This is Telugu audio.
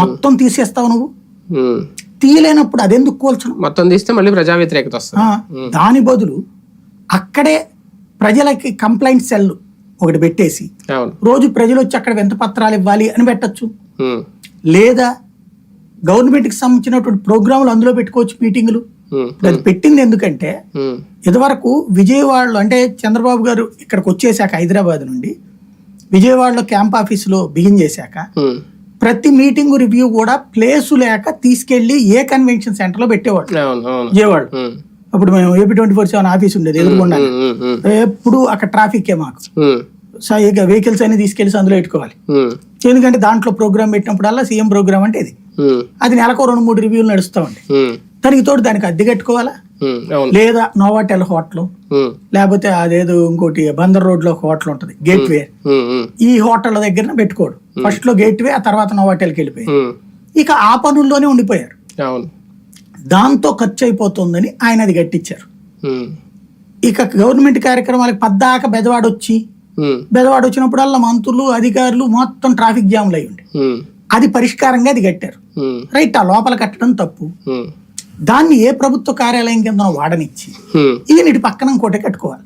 మొత్తం తీసేస్తావు నువ్వు. తీయలేనప్పుడు అదెందుకు కూల్చడం? మొత్తం తీస్తే మళ్ళీ ప్రజా వ్యతిరేకత వస్తుంది దాని బదులు అక్కడే ప్రజలకి కంప్లైంట్ సెల్ ఒకటి పెట్టేసి రోజు ప్రజలు వచ్చి అక్కడ వింత పత్రాలు ఇవ్వాలి అని పెట్టచ్చు. లేదా గవర్నమెంట్కి సంబంధించినటువంటి ప్రోగ్రాములు అందులో పెట్టుకోవచ్చు మీటింగులు. అది పెట్టింది ఎందుకంటే. ఇదివరకు విజయవాడలో అంటే చంద్రబాబు గారు ఇక్కడికి వచ్చేసాక హైదరాబాద్ నుండి విజయవాడలో క్యాంప్ ఆఫీసులో బిగిన్ చేశాక. ప్రతి మీటింగ్ రివ్యూ కూడా ప్లేసు లేక తీసుకెళ్ళి ఏ కన్వెన్షన్ సెంటర్లో పెట్టేవాడు విజయవాడ. అప్పుడు మేము AP twenty four seven office ఉండేది ఎదురుకుండా. ఎప్పుడు అక్కడ ట్రాఫిక్ మాకు. సో ఇక వెహికల్స్ అన్ని తీసుకెళ్ళి అందులో పెట్టుకోవాలి. ఎందుకంటే దాంట్లో ప్రోగ్రామ్ పెట్టినప్పుడల్లా సీఎం ప్రోగ్రామ్ అంటే ఇది. అది నెలకు రెండు మూడు రివ్యూలు నడుస్తూ ఉంటాయి ఉమ్. దానికి తోడు దానికి అద్దె కట్టుకోవాలా లేదా నోవాటెల్ హోటల్. లేకపోతే అదేదో ఇంకోటి బందర్ రోడ్లో హోటల్ ఉంటుంది గేట్ వే. ఈ హోటల్ దగ్గర పెట్టుకోడు ఫస్ట్లో గేట్ వే ఆ తర్వాత నోవాటెల్కి వెళ్ళిపోయారు ఉమ్. ఇక ఆ పనుల్లోనే ఉండిపోయారు దాంతో ఖర్చు అయిపోతుందని ఆయన అది గట్టించారు ఉమ్. ఇక గవర్నమెంట్ కార్యక్రమాలకు పద్దాక బెదవాడ వచ్చి ఉమ్. బెదవాడ వచ్చినప్పుడల్లా మంత్రులు అధికారులు మొత్తం ట్రాఫిక్ జామ్లు అయి ఉండే. అది పరిష్కారంగా అది కట్టారు. రైట్ ఆ లోపల కట్టడం తప్పు. దాన్ని ఏ ప్రభుత్వ కార్యాలయం కింద వాడనిచ్చి. ఇది నీటి పక్కన ఇంకోటి కట్టుకోవాలి